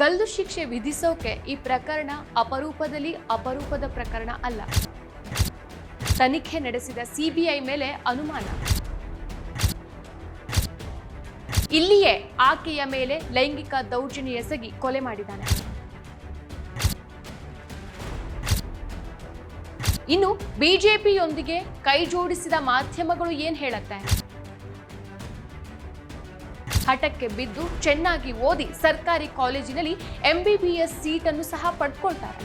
ಗಲ್ಲು ಶಿಕ್ಷೆ ವಿಧಿಸೋಕೆ ಈ ಪ್ರಕರಣ ಅಪರೂಪದಲ್ಲಿ ಅಪರೂಪದ ಪ್ರಕರಣ ಅಲ್ಲ. ತನಿಖೆ ನಡೆಸಿದ ಸಿಬಿಐ ಮೇಲೆ ಅನುಮಾನ. ಇಲ್ಲಿಯೇ ಆಕೆಯ ಮೇಲೆ ಲೈಂಗಿಕ ದೌರ್ಜನ್ಯ ಎಸಗಿ ಕೊಲೆ ಮಾಡಿದ್ದಾನೆ. ಇನ್ನು ಬಿಜೆಪಿಯೊಂದಿಗೆ ಕೈ ಜೋಡಿಸಿದ ಮಾಧ್ಯಮಗಳು ಏನ್ ಹೇಳತ್ತೆ? ಹಠಕ್ಕೆ ಬಿದ್ದು ಚೆನ್ನಾಗಿ ಓದಿ ಸರ್ಕಾರಿ ಕಾಲೇಜಿನಲ್ಲಿ ಎಂಬಿಬಿಎಸ್ ಸೀಟನ್ನು ಸಹ ಪಡ್ಕೊಳ್ತಾರೆ.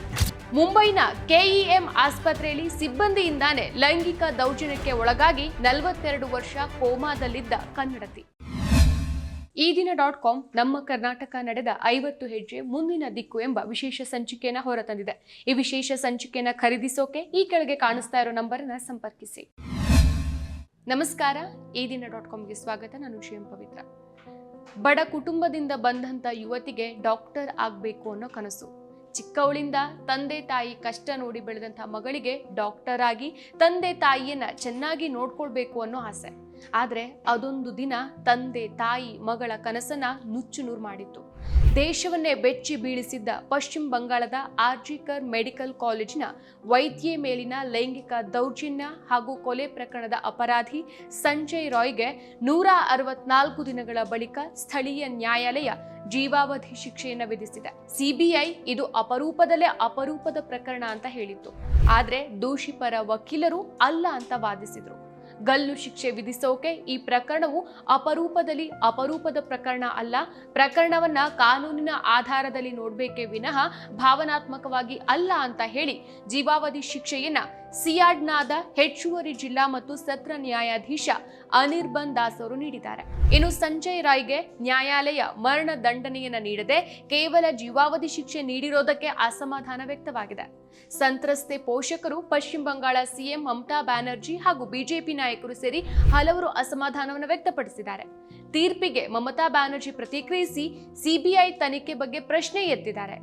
ಮುಂಬೈನ ಕೆಇಎಂ ಆಸ್ಪತ್ರೆಯಲ್ಲಿ ಸಿಬ್ಬಂದಿಯಿಂದಾನೇ ಲೈಂಗಿಕ ದೌರ್ಜನ್ಯಕ್ಕೆ ಒಳಗಾಗಿ ನಲವತ್ತೆರಡು ವರ್ಷ ಕೋಮಾದಲ್ಲಿದ್ದ ಕನ್ನಡತಿ. ಈ ದಿನ ಡಾಟ್ ಕಾಮ್ ನಮ್ಮ ಕರ್ನಾಟಕ ನಡೆದ ಐವತ್ತು ಹೆಜ್ಜೆ ಮುಂದಿನ ದಿಕ್ಕು ಎಂಬ ವಿಶೇಷ ಸಂಚಿಕೆಯನ್ನು ಹೊರತಂದಿದೆ. ಈ ವಿಶೇಷ ಸಂಚಿಕೆಯನ್ನು ಖರೀದಿಸೋಕೆ ಈ ಕೆಳಗೆ ಕಾಣಿಸ್ತಾ ಇರೋ ನಂಬರನ್ನ ಸಂಪರ್ಕಿಸಿ. ನಮಸ್ಕಾರ, ಈ ದಿನ ಡಾಟ್ ಕಾಮ್ಗೆ ಸ್ವಾಗತ. ನಾನು ಶಿವಂ ಪವಿತ್ರ. ಬಡ ಕುಟುಂಬದಿಂದ ಬಂದಂತ ಯುವತಿಗೆ ಡಾಕ್ಟರ್ ಆಗಬೇಕು ಅನ್ನೋ ಕನಸು. ಚಿಕ್ಕವಳಿಂದ ತಂದೆ ತಾಯಿ ಕಷ್ಟ ನೋಡಿ ಬೆಳೆದಂಥ ಮಗಳಿಗೆ ಡಾಕ್ಟರ್ ಆಗಿ ತಂದೆ ತಾಯಿಯನ್ನ ಚೆನ್ನಾಗಿ ನೋಡ್ಕೊಳ್ಬೇಕು ಅನ್ನೋ ಆಸೆ. ಆದರೆ ಅದೊಂದು ದಿನ ತಂದೆ, ತಾಯಿ, ಮಗಳ ಕನಸನ್ನ ನುಚ್ಚು ನೂರು ಮಾಡಿತ್ತು. ದೇಶವನ್ನೇ ಬೆಚ್ಚಿ ಬೀಳಿಸಿದ್ದ ಪಶ್ಚಿಮ ಬಂಗಾಳದ ಆರ್ಜಿಕರ್ ಮೆಡಿಕಲ್ ಕಾಲೇಜಿನ ವೈದ್ಯೆ ಮೇಲಿನ ಲೈಂಗಿಕ ದೌರ್ಜನ್ಯ ಹಾಗೂ ಕೊಲೆ ಪ್ರಕರಣದ ಅಪರಾಧಿ ಸಂಜಯ್ ರಾಯ್ಗೆ ನೂರ ಅರವತ್ನಾಲ್ಕು ದಿನಗಳ ಬಳಿಕ ಸ್ಥಳೀಯ ನ್ಯಾಯಾಲಯ ಜೀವಾವಧಿ ಶಿಕ್ಷೆಯನ್ನು ವಿಧಿಸಿದೆ. ಸಿಬಿಐ ಇದು ಅಪರೂಪದಲ್ಲೇ ಅಪರೂಪದ ಪ್ರಕರಣ ಅಂತ ಹೇಳಿತ್ತು. ಆದರೆ ದೋಷಿ ಪರ ವಕೀಲರು ಅಲ್ಲ ಅಂತ ವಾದಿಸಿದ್ರು. ಗಲ್ಲು ಶಿಕ್ಷೆ ವಿಧಿಸೋಕೆ ಈ ಪ್ರಕರಣವು ಅಪರೂಪದಲ್ಲಿ ಅಪರೂಪದ ಪ್ರಕರಣ ಅಲ್ಲ. ಪ್ರಕರಣವನ್ನ ಕಾನೂನಿನ ಆಧಾರದಲ್ಲಿ ನೋಡಬೇಕೆ ವಿನಃ ಭಾವನಾತ್ಮಕವಾಗಿ ಅಲ್ಲ ಅಂತ ಹೇಳಿ ಜೀವಾವಧಿ ಶಿಕ್ಷೆಯನ್ನ ಸಿಯಾಡ್ನಾದ ಹೆಚ್ಚುವರಿ ಜಿಲ್ಲಾ ಮತ್ತು ಸತ್ರ ನ್ಯಾಯಾಧೀಶ ಅನಿರ್ಬನ್ ದಾಸ್ ಅವರು ನೀಡಿದ್ದಾರೆ. ಇನ್ನು ಸಂಜಯ್ ರಾಯ್ಗೆ ನ್ಯಾಯಾಲಯ ಮರಣ ದಂಡನೆಯನ್ನು ನೀಡದೆ ಕೇವಲ ಜೀವಾವಧಿ ಶಿಕ್ಷೆ ನೀಡಿರೋದಕ್ಕೆ ಅಸಮಾಧಾನ ವ್ಯಕ್ತವಾಗಿದೆ. ಸಂತ್ರಸ್ತೆ ಪೋಷಕರು, ಪಶ್ಚಿಮ ಬಂಗಾಳ ಸಿಎಂ ಮಮತಾ ಬ್ಯಾನರ್ಜಿ ಹಾಗೂ ಬಿಜೆಪಿ ನಾಯಕರು ಸೇರಿ ಹಲವರು ಅಸಮಾಧಾನವನ್ನು ವ್ಯಕ್ತಪಡಿಸಿದ್ದಾರೆ. ತೀರ್ಪಿಗೆ ಮಮತಾ ಬ್ಯಾನರ್ಜಿ ಪ್ರತಿಕ್ರಿಯಿಸಿ ಸಿಬಿಐ ತನಿಖೆ ಬಗ್ಗೆ ಪ್ರಶ್ನೆ ಎತ್ತಿದ್ದಾರೆ.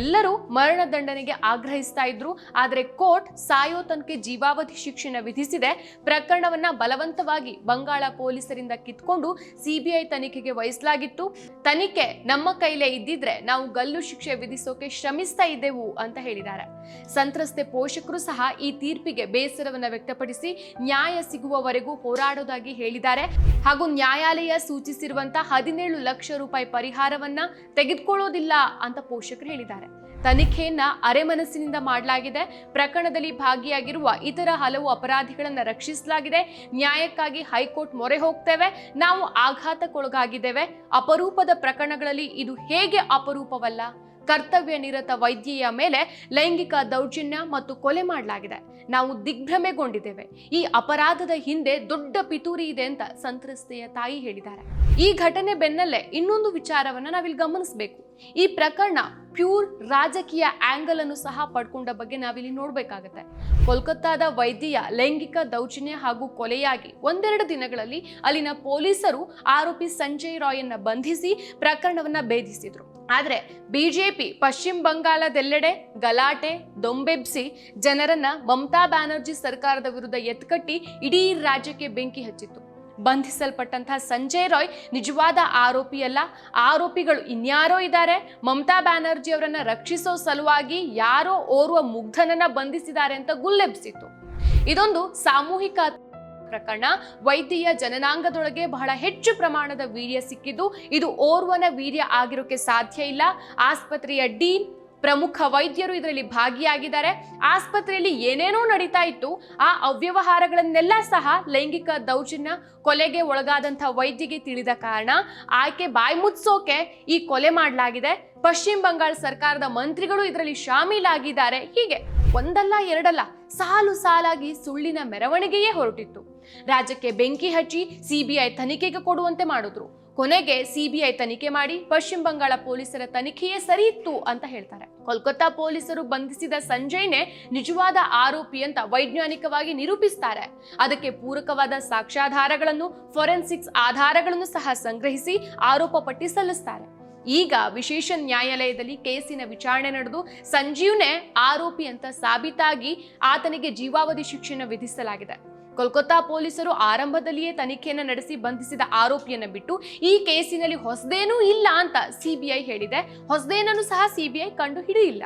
ಎಲ್ಲರೂ ಮರಣದಂಡನೆಗೆ ಆಗ್ರಹಿಸ್ತಾ ಇದ್ರು, ಆದರೆ ಕೋರ್ಟ್ ಸಾಯೋ ತನಕ ಜೀವಾವಧಿ ಶಿಕ್ಷೆನ ವಿಧಿಸಿದೆ. ಪ್ರಕರಣವನ್ನ ಬಲವಂತವಾಗಿ ಬಂಗಾಳ ಪೊಲೀಸರಿಂದ ಕಿತ್ಕೊಂಡು ಸಿಬಿಐ ತನಿಖೆಗೆ ವಹಿಸಲಾಗಿತ್ತು. ತನಿಖೆ ನಮ್ಮ ಕೈಲೇ ಇದ್ದಿದ್ರೆ ನಾವು ಗಲ್ಲು ಶಿಕ್ಷೆ ವಿಧಿಸೋಕೆ ಶ್ರಮಿಸ್ತಾ ಇದ್ದೆವು ಅಂತ ಹೇಳಿದ್ದಾರೆ. ಸಂತ್ರಸ್ತೆ ಪೋಷಕರು ಸಹ ಈ ತೀರ್ಪಿಗೆ ಬೇಸರವನ್ನ ವ್ಯಕ್ತಪಡಿಸಿ ನ್ಯಾಯ ಸಿಗುವವರೆಗೂ ಹೋರಾಡೋದಾಗಿ ಹೇಳಿದ್ದಾರೆ. ಹಾಗೂ ನ್ಯಾಯಾಲಯ ಸೂಚಿಸಿರುವಂತಹ ಹದಿನೇಳು ಲಕ್ಷ ರೂಪಾಯಿ ಪರಿಹಾರವನ್ನ ತೆಗೆದುಕೊಳ್ಳೋದಿಲ್ಲ ಅಂತ ಪೋಷಕರು ಹೇಳಿದ್ದಾರೆ. ತನಿಖೆಯನ್ನ ಅರೆಮನಸ್ಸಿನಿಂದ ಮಾಡಲಾಗಿದೆ. ಪ್ರಕರಣದಲ್ಲಿ ಭಾಗಿಯಾಗಿರುವ ಇತರ ಹಲವು ಅಪರಾಧಿಗಳನ್ನ ರಕ್ಷಿಸಲಾಗಿದೆ. ನ್ಯಾಯಕ್ಕಾಗಿ ಹೈಕೋರ್ಟ್ ಮೊರೆ ಹೋಗ್ತೇವೆ. ನಾವು ಆಘಾತಕ್ಕೊಳಗಾಗಿದ್ದೇವೆ. ಅಪರೂಪದ ಪ್ರಕರಣಗಳಲ್ಲಿ ಇದು ಹೇಗೆ ಅಪರೂಪವಲ್ಲ? ಕರ್ತವ್ಯ ನಿರತ ವೈದ್ಯೆಯ ಮೇಲೆ ಲೈಂಗಿಕ ದೌರ್ಜನ್ಯ ಮತ್ತು ಕೊಲೆ ಮಾಡಲಾಗಿದೆ. ನಾವು ದಿಗ್ಭ್ರಮೆಗೊಂಡಿದ್ದೇವೆ. ಈ ಅಪರಾಧದ ಹಿಂದೆ ದೊಡ್ಡ ಪಿತೂರಿ ಇದೆ ಅಂತ ಸಂತ್ರಸ್ತೆಯ ತಾಯಿ ಹೇಳಿದ್ದಾರೆ. ಈ ಘಟನೆ ಬೆನ್ನಲ್ಲೇ ಇನ್ನೊಂದು ವಿಚಾರವನ್ನ ನಾವಿಲ್ಲಿ ಗಮನಿಸಬೇಕು. ಈ ಪ್ರಕರಣ ಪ್ಯೂರ್ ರಾಜಕೀಯ ಆಂಗಲ್ ಅನ್ನು ಸಹ ಪಡ್ಕೊಂಡ ಬಗ್ಗೆ ನಾವಿಲ್ಲಿ ನೋಡ್ಬೇಕಾಗತ್ತೆ. ಕೋಲ್ಕತ್ತಾದ ವೈದ್ಯ ಲೈಂಗಿಕ ದೌರ್ಜನ್ಯ ಹಾಗೂ ಕೊಲೆಯಾಗಿ ಒಂದೆರಡು ದಿನಗಳಲ್ಲಿ ಅಲ್ಲಿನ ಪೊಲೀಸರು ಆರೋಪಿ ಸಂಜಯ್ ರಾಯನ್ನ ಬಂಧಿಸಿ ಪ್ರಕರಣವನ್ನ ಭೇದಿಸಿದ್ರು. ಆದ್ರೆ ಬಿಜೆಪಿ ಪಶ್ಚಿಮ ಬಂಗಾಳದೆಲ್ಲೆಡೆ ಗಲಾಟೆ, ದೊಂಬೆಬ್ಸಿ, ಜನರನ್ನ ಮಮತಾ ಬ್ಯಾನರ್ಜಿ ಸರ್ಕಾರದ ವಿರುದ್ಧ ಎತ್ಕಟ್ಟಿ ಇಡೀ ರಾಜ್ಯಕ್ಕೆ ಬೆಂಕಿ ಹಚ್ಚಿತ್ತು. ಬಂಧಿಸಲ್ಪಟ್ಟಂತಹ ಸಂಜಯ್ ರಾಯ್ ನಿಜವಾದ ಆರೋಪಿಯಲ್ಲ ಆರೋಪಿಗಳು ಇನ್ಯಾರೋ ಇದ್ದಾರೆ. ಮಮತಾ ಬ್ಯಾನರ್ಜಿ ಅವರನ್ನ ರಕ್ಷಿಸೋ ಸಲುವಾಗಿ ಯಾರೋ ಓರ್ವ ಮುಗ್ಧನನ್ನ ಬಂಧಿಸಿದ್ದಾರೆ ಅಂತ ಗುಲ್ಲೆಬ್ಸಿತ್ತು. ಇದೊಂದು ಸಾಮೂಹಿಕ ಪ್ರಕರಣ. ವೈದ್ಯೆಯ ಜನನಾಂಗದೊಳಗೆ ಬಹಳ ಹೆಚ್ಚು ಪ್ರಮಾಣದ ವೀರ್ಯ ಸಿಕ್ಕಿದ್ದು ಇದು ಓರ್ವನ ವೀರ್ಯ ಆಗಿರೋಕೆ ಸಾಧ್ಯ ಇಲ್ಲ. ಆಸ್ಪತ್ರೆಯ ಡೀನ್ ಪ್ರಮುಖ ವೈದ್ಯರು ಇದರಲ್ಲಿ ಭಾಗಿಯಾಗಿದ್ದಾರೆ. ಆಸ್ಪತ್ರೆಯಲ್ಲಿ ಏನೇನೋ ನಡೀತಾ ಇತ್ತು, ಆ ಅವ್ಯವಹಾರಗಳನ್ನೆಲ್ಲ ಸಹ ಲೈಂಗಿಕ ದೌರ್ಜನ್ಯ ಕೊಲೆಗೆ ಒಳಗಾದಂಥ ವೈದ್ಯಗೆ ತಿಳಿದ ಕಾರಣ ಆಕೆ ಬಾಯಿ ಮುಚ್ಚೋಕೆ ಈ ಕೊಲೆ ಮಾಡಲಾಗಿದೆ. ಪಶ್ಚಿಮ ಬಂಗಾಳ ಸರ್ಕಾರದ ಮಂತ್ರಿಗಳು ಇದರಲ್ಲಿ ಶಾಮೀಲಾಗಿದ್ದಾರೆ. ಹೀಗೆ ಒಂದಲ್ಲ ಎರಡಲ್ಲ ಸಾಲು ಸಾಲಾಗಿ ಸುಳ್ಳಿನ ಮೆರವಣಿಗೆಯೇ ಹೊರಟಿತ್ತು. ರಾಜ್ಯಕ್ಕೆ ಬೆಂಕಿ ಹಚ್ಚಿ ಸಿಬಿಐ ತನಿಖೆಗೆ ಕೊಡುವಂತೆ ಮಾಡಿದ್ರು. ಕೊನೆಗೆ ಸಿಬಿಐ ತನಿಖೆ ಮಾಡಿ ಪಶ್ಚಿಮ ಬಂಗಾಳ ಪೊಲೀಸರ ತನಿಖೆಯೇ ಸರಿ ಇತ್ತು ಅಂತ ಹೇಳ್ತಾರೆ. ಕೋಲ್ಕತ್ತಾ ಪೊಲೀಸರು ಬಂಧಿಸಿದ ಸಂಜಯ್ನೇ ನಿಜವಾದ ಆರೋಪಿ ಅಂತ ವೈಜ್ಞಾನಿಕವಾಗಿ ನಿರೂಪಿಸ್ತಾರೆ. ಅದಕ್ಕೆ ಪೂರಕವಾದ ಸಾಕ್ಷ್ಯಾಧಾರಗಳನ್ನು, ಫೊರೆನ್ಸಿಕ್ಸ್ ಆಧಾರಗಳನ್ನು ಸಹ ಸಂಗ್ರಹಿಸಿ ಆರೋಪ ಪಟ್ಟಿ ಸಲ್ಲಿಸ್ತಾರೆ. ಈಗ ವಿಶೇಷ ನ್ಯಾಯಾಲಯದಲ್ಲಿ ಕೇಸಿನ ವಿಚಾರಣೆ ನಡೆದು ಸಂಜೀವ್ನೇ ಆರೋಪಿ ಅಂತ ಸಾಬೀತಾಗಿ ಆತನಿಗೆ ಜೀವಾವಧಿ ಶಿಕ್ಷೆಯನ್ನು ವಿಧಿಸಲಾಗಿದೆ. ಕೋಲ್ಕತ್ತಾ ಪೊಲೀಸರು ಆರಂಭದಲ್ಲಿಯೇ ತನಿಖೆಯನ್ನು ನಡೆಸಿ ಬಂಧಿಸಿದ ಆರೋಪಿಯನ್ನು ಬಿಟ್ಟು ಈ ಕೇಸಿನಲ್ಲಿ ಹೊಸದೇನೂ ಇಲ್ಲ ಅಂತ ಸಿಬಿಐ ಹೇಳಿದೆ. ಹೊಸದೇನನ್ನು ಸಹ ಸಿಬಿಐ ಕಂಡು ಹಿಡಿಯಿಲ್ಲ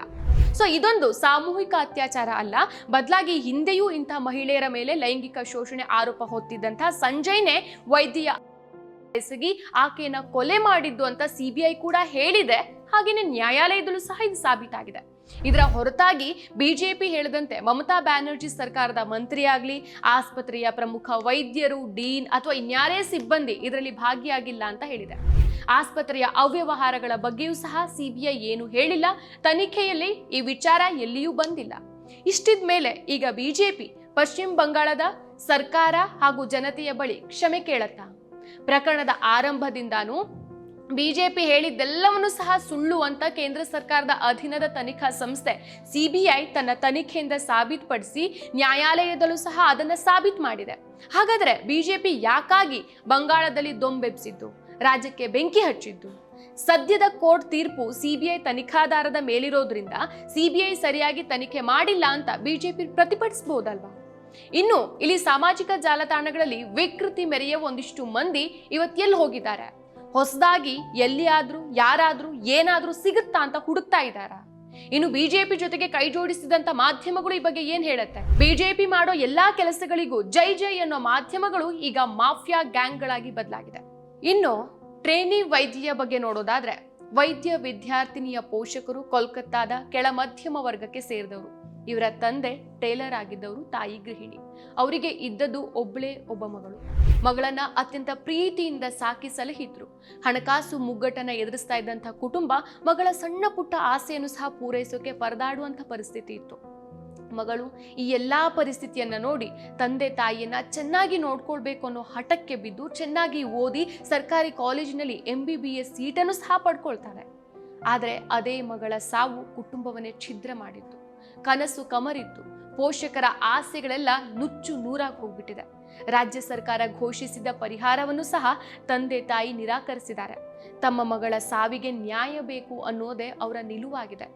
ಸೊ ಇದೊಂದು ಸಾಮೂಹಿಕ ಅತ್ಯಾಚಾರ ಅಲ್ಲ. ಬದಲಾಗಿ ಹಿಂದೆಯೂ ಇಂತಹ ಮಹಿಳೆಯರ ಮೇಲೆ ಲೈಂಗಿಕ ಶೋಷಣೆ ಆರೋಪ ಹೊತ್ತಿದ್ದಂತಹ ಸಂಜಯ್ನೇ ವೈದ್ಯ ಎಸಗಿ ಆಕೆಯನ್ನ ಕೊಲೆ ಮಾಡಿದ್ದು ಅಂತ ಸಿಬಿಐ ಕೂಡ ಹೇಳಿದೆ. ಹಾಗೆಯೇ ನ್ಯಾಯಾಲಯದಲ್ಲೂ ಸಹ ಇದು ಸಾಬೀತಾಗಿದೆ. ಇದರ ಹೊರತಾಗಿ ಬಿಜೆಪಿ ಹೇಳದಂತೆ ಮಮತಾ ಬ್ಯಾನರ್ಜಿ ಸರ್ಕಾರದ ಮಂತ್ರಿಯಾಗ್ಲಿ, ಆಸ್ಪತ್ರೆಯ ಪ್ರಮುಖ ವೈದ್ಯರು, ಡೀನ್ ಅಥವಾ ಇನ್ಯಾರೇ ಸಿಬ್ಬಂದಿ ಇದರಲ್ಲಿ ಭಾಗಿಯಾಗಿಲ್ಲ ಅಂತ ಹೇಳಿದೆ. ಆಸ್ಪತ್ರೆಯ ಅವ್ಯವಹಾರಗಳ ಬಗ್ಗೆಯೂ ಸಹ ಸಿಬಿಐ ಏನು ಹೇಳಿಲ್ಲ. ತನಿಖೆಯಲ್ಲಿ ಈ ವಿಚಾರ ಎಲ್ಲಿಯೂ ಬಂದಿಲ್ಲ. ಇಷ್ಟಿದ ಮೇಲೆ ಈಗ ಬಿಜೆಪಿ ಪಶ್ಚಿಮ ಬಂಗಾಳದ ಸರ್ಕಾರ ಹಾಗೂ ಜನತೆಯ ಬಳಿ ಕ್ಷಮೆ ಕೇಳತ್ತಾ? ಪ್ರಕರಣದ ಆರಂಭದಿಂದಾನು ಬಿಜೆಪಿ ಹೇಳಿದ್ದೆಲ್ಲವನ್ನೂ ಸಹ ಸುಳ್ಳು ಅಂತ ಕೇಂದ್ರ ಸರ್ಕಾರದ ಅಧೀನದ ತನಿಖಾ ಸಂಸ್ಥೆ ಸಿಬಿಐ ತನ್ನ ತನಿಖೆಯಿಂದ ಸಾಬೀತುಪಡಿಸಿ ನ್ಯಾಯಾಲಯದಲ್ಲೂ ಸಹ ಅದನ್ನ ಸಾಬೀತು ಮಾಡಿದೆ. ಹಾಗಾದ್ರೆ ಬಿಜೆಪಿ ಯಾಕಾಗಿ ಬಂಗಾಳದಲ್ಲಿ ದೊಂಬೆಬ್ಸಿದ್ದು ರಾಜ್ಯಕ್ಕೆ ಬೆಂಕಿ ಹಚ್ಚಿದ್ದು? ಸದ್ಯದ ಕೋರ್ಟ್ ತೀರ್ಪು ಸಿಬಿಐ ತನಿಖಾದಾರದ ಮೇಲಿರೋದ್ರಿಂದ ಸಿಬಿಐ ಸರಿಯಾಗಿ ತನಿಖೆ ಮಾಡಿಲ್ಲ ಅಂತ ಬಿಜೆಪಿ ಪ್ರತಿಭಟಿಸಬಹುದಲ್ವಾ? ಇನ್ನು ಇಲ್ಲಿ ಸಾಮಾಜಿಕ ಜಾಲತಾಣಗಳಲ್ಲಿ ವಿಕೃತಿ ಮೆರೆಯ ಒಂದಿಷ್ಟು ಮಂದಿ ಇವತ್ತೆಲ್ಲಿ ಹೋಗಿದ್ದಾರೆ? ಹೊಸದಾಗಿ ಎಲ್ಲಿಯಾದ್ರೂ, ಯಾರಾದ್ರೂ, ಏನಾದ್ರೂ ಸಿಗುತ್ತಾ ಅಂತ ಹುಡುಕ್ತಾ ಇದ್ದಾರಾ? ಇನ್ನು ಬಿಜೆಪಿ ಜೊತೆಗೆ ಕೈ ಜೋಡಿಸಿದಂತ ಮಾಧ್ಯಮಗಳು ಈ ಬಗ್ಗೆ ಏನ್ ಹೇಳುತ್ತೆ? ಬಿಜೆಪಿ ಮಾಡೋ ಎಲ್ಲಾ ಕೆಲಸಗಳಿಗೂ ಜೈ ಜೈ ಅನ್ನೋ ಮಾಧ್ಯಮಗಳು ಈಗ ಮಾಫಿಯಾ ಗ್ಯಾಂಗ್ಗಳಾಗಿ ಬದಲಾಗಿದೆ. ಇನ್ನು ಟ್ರೇನಿ ವೈದ್ಯ ಬಗ್ಗೆ ನೋಡೋದಾದ್ರೆ, ವೈದ್ಯ ವಿದ್ಯಾರ್ಥಿನಿಯ ಪೋಷಕರು ಕೋಲ್ಕತ್ತಾದ ಕೆಳ ಮಧ್ಯಮ ವರ್ಗಕ್ಕೆ ಸೇರಿದವರು. ಇವರ ತಂದೆ ಟೇಲರ್ ಆಗಿದ್ದವರು ತಾಯಿ ಗೃಹಿಣಿ. ಅವರಿಗೆ ಇದ್ದದ್ದು ಒಬ್ಬಳೇ ಒಬ್ಬ ಮಗಳು. ಮಗಳನ್ನ ಅತ್ಯಂತ ಪ್ರೀತಿಯಿಂದ ಸಾಕಿ ಸಲಹಿದ್ರು. ಹಣಕಾಸು ಮುಗ್ಗಟ್ಟನ್ನ ಎದುರಿಸ್ತಾ ಇದ್ದಂಥ ಕುಟುಂಬ ಮಗಳ ಸಣ್ಣ ಪುಟ್ಟ ಆಸೆಯನ್ನು ಸಹ ಪೂರೈಸೋಕೆ ಪರದಾಡುವಂಥ ಪರಿಸ್ಥಿತಿ ಇತ್ತು. ಮಗಳು ಈ ಎಲ್ಲಾ ಪರಿಸ್ಥಿತಿಯನ್ನ ನೋಡಿ ತಂದೆ ತಾಯಿಯನ್ನ ಚೆನ್ನಾಗಿ ನೋಡ್ಕೊಳ್ಬೇಕು ಅನ್ನೋ ಹಠಕ್ಕೆ ಬಿದ್ದು ಚೆನ್ನಾಗಿ ಓದಿ ಸರ್ಕಾರಿ ಕಾಲೇಜಿನಲ್ಲಿ ಎಂ ಬಿ ಬಿ ಎಸ್ ಸೀಟನ್ನು ಸಹ ಪಡ್ಕೊಳ್ತಾರೆ ಆದರೆ ಅದೇ ಮಗಳ ಸಾವು ಕುಟುಂಬವನ್ನೇ ಛಿದ್ರ ಮಾಡಿತ್ತು ಕನಸು ಕಮರಿತ್ತು. ಪೋಷಕರ ಆಸೆಗಳೆಲ್ಲ ನುಚ್ಚು ನೂರಾಗಿ ಹೋಗ್ಬಿಟ್ಟಿದೆ. ರಾಜ್ಯ ಸರ್ಕಾರ ಘೋಷಿಸಿದ ಪರಿಹಾರವನ್ನು ಸಹ ತಂದೆ ತಾಯಿ ನಿರಾಕರಿಸಿದ್ದಾರೆ. ತಮ್ಮ ಮಗಳ ಸಾವಿಗೆ ನ್ಯಾಯ ಬೇಕು ಅನ್ನೋದೇ ಅವರ ನಿಲುವಾಗಿದೆ.